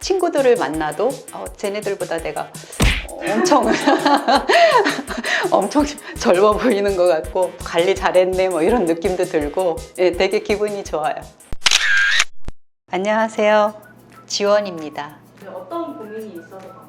친구들을 만나도 어, 쟤네들보다 내가 엄청 엄청 젊어 보이는 것 같고 관리 잘했네 뭐 이런 느낌도 들고 예, 되게 기분이 좋아요. 안녕하세요. 지원입니다. 네, 어떤 고민이 있어서?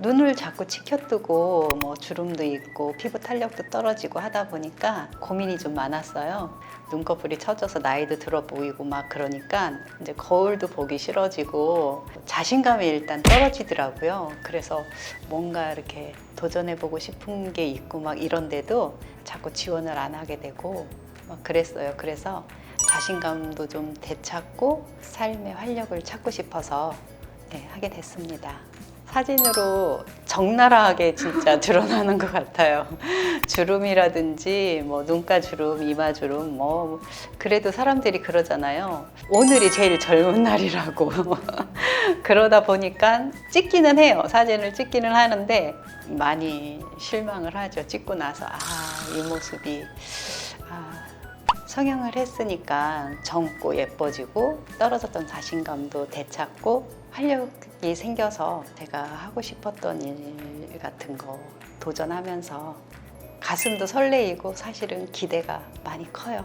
눈을 자꾸 치켜뜨고 뭐 주름도 있고 피부 탄력도 떨어지고 하다 보니까 고민이 좀 많았어요. 눈꺼풀이 처져서 나이도 들어 보이고 막 그러니까 이제 거울도 보기 싫어지고 자신감이 일단 떨어지더라고요. 그래서 뭔가 이렇게 도전해보고 싶은 게 있고 막 이런데도 자꾸 지원을 안 하게 되고 막 그랬어요. 그래서 자신감도 좀 되찾고 삶의 활력을 찾고 싶어서 네, 하게 됐습니다. 사진으로 적나라하게 진짜 드러나는 것 같아요. 주름이라든지 뭐 눈가 주름, 이마 주름 뭐 그래도 사람들이 그러잖아요. 오늘이 제일 젊은 날이라고. 그러다 보니까 찍기는 해요. 사진을 찍기는 하는데 많이 실망을 하죠. 찍고 나서 아, 이 모습이 아, 성형을 했으니까 젊고 예뻐지고 떨어졌던 자신감도 되찾고 활력이 생겨서 제가 하고 싶었던 일 같은 거 도전하면서 가슴도 설레이고 사실은 기대가 많이 커요.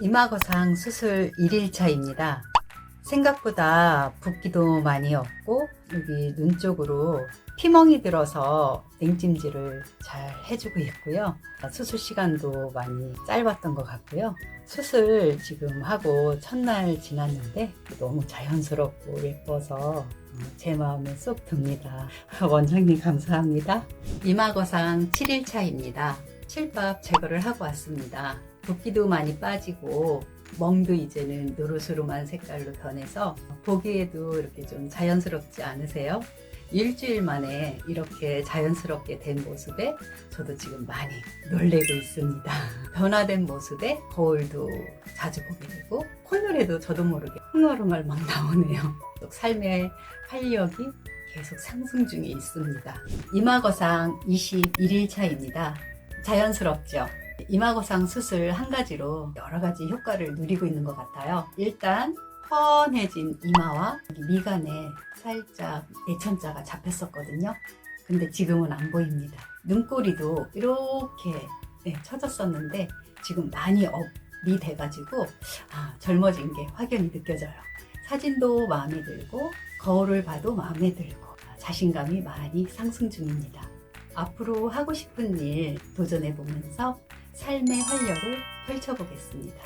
이마거상 수술 1일차입니다. 생각보다 붓기도 많이 없고 여기 눈 쪽으로 피멍이 들어서 냉찜질을 잘 해주고 있고요. 수술 시간도 많이 짧았던 것 같고요. 수술 지금 하고 첫날 지났는데 너무 자연스럽고 예뻐서 어, 제 마음에 쏙 듭니다. 원장님 감사합니다. 이마거상 7일차입니다. 칠밥 제거를 하고 왔습니다. 붓기도 많이 빠지고 멍도 이제는 노릇으로만 색깔로 변해서 보기에도 이렇게 좀 자연스럽지 않으세요? 일주일 만에 이렇게 자연스럽게 된 모습에 저도 지금 많이 놀래고 있습니다. 변화된 모습에 거울도 자주 보게 되고 콧노래도 저도 모르게 흥얼흥얼 막 나오네요. 또 삶의 활력이 계속 상승 중에 있습니다. 이마거상 21일차입니다. 자연스럽죠? 이마거상 수술 한 가지로 여러 가지 효과를 누리고 있는 것 같아요. 일단 훤해진 이마와 미간에 살짝 내천자가 잡혔었거든요. 근데 지금은 안 보입니다. 눈꼬리도 이렇게 네, 처졌었는데 지금 많이 업이 돼가지고 아, 젊어진 게 확연히 느껴져요. 사진도 마음에 들고 거울을 봐도 마음에 들고 자신감이 많이 상승 중입니다. 앞으로 하고 싶은 일 도전해 보면서 삶의 활력을 펼쳐보겠습니다.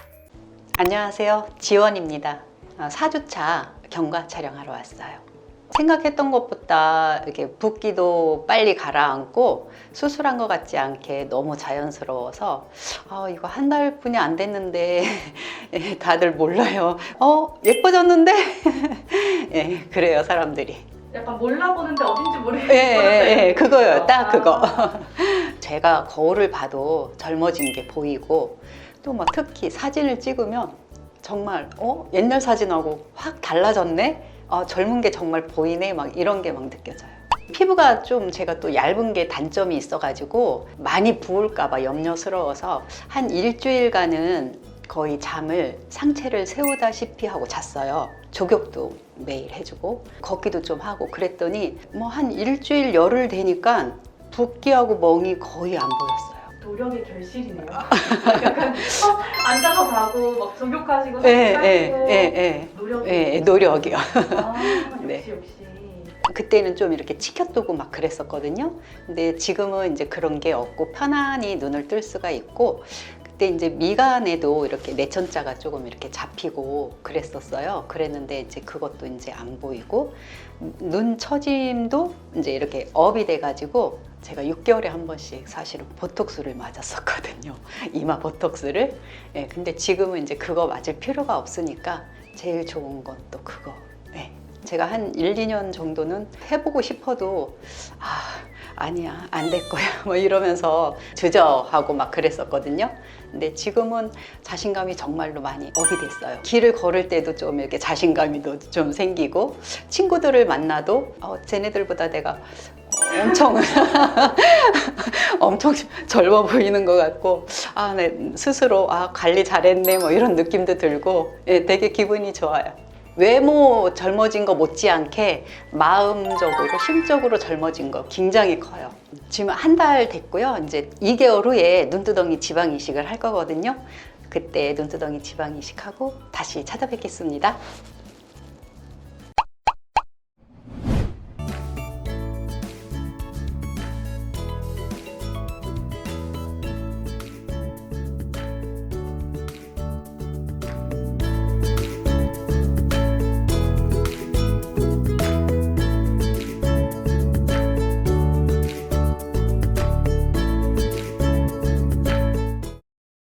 안녕하세요. 지원입니다. 4주차 경과 촬영하러 왔어요. 생각했던 것보다 이렇게 붓기도 빨리 가라앉고 수술한 것 같지 않게 너무 자연스러워서 아, 이거 한 달뿐이 안 됐는데 예, 다들 몰라요. 어 예뻐졌는데 예, 그래요 사람들이. 약간 몰라보는데 어딘지 모르겠어요. 예, 예, 예, 그거요. 딱 그거. 제가 거울을 봐도 젊어진 게 보이고 또막 특히 사진을 찍으면 정말 어 옛날 사진하고 확 달라졌네. 어, 젊은 게 정말 보이네. 막 이런 게 막 느껴져요. 피부가 좀 제가 또 얇은 게 단점이 있어가지고 많이 부을까봐 염려스러워서 한 일주일간은 거의 잠을 상체를 세우다시피 하고 잤어요. 조격도 매일 해주고 걷기도 좀 하고 그랬더니 뭐 한 일주일 열흘 되니까 붓기하고 멍이 거의 안 보였어요. 노력의 결실이네요. 약간 어, 앉아서 자고 막 조격하시고 예, 하시고 예, 예, 예. 노력이 예, 노력이요. 아, 네. 역시 역시. 그때는 좀 이렇게 치켜뜨고 막 그랬었거든요. 근데 지금은 이제 그런 게 없고 편안히 눈을 뜰 수가 있고 그때 이제 미간에도 이렇게 내천자가 조금 이렇게 잡히고 그랬었어요. 그랬는데 이제 그것도 이제 안 보이고 눈 처짐도 이제 이렇게 업이 돼가지고 제가 6개월에 한 번씩 사실은 보톡스를 맞았었거든요. 이마 보톡스를. 예, 근데 지금은 이제 그거 맞을 필요가 없으니까 제일 좋은 건 또 그거. 네. 제가 한 1, 2년 정도는 해보고 싶어도 아 아니야 안 될 거야 뭐 이러면서 주저하고 막 그랬었거든요. 근데 지금은 자신감이 정말로 많이 업이 됐어요. 길을 걸을 때도 좀 이렇게 자신감이 또좀 생기고 친구들을 만나도 어, 쟤네들보다 내가 엄청 엄청 젊어 보이는 것 같고 아, 네, 스스로 아 관리 잘했네 뭐 이런 느낌도 들고 예, 되게 기분이 좋아요. 외모 젊어진 거 못지않게 마음적으로 심적으로 젊어진 거 굉장히 커요. 지금 한 달 됐고요. 이제 2개월 후에 눈두덩이 지방 이식을 할 거거든요. 그때 눈두덩이 지방 이식하고 다시 찾아뵙겠습니다.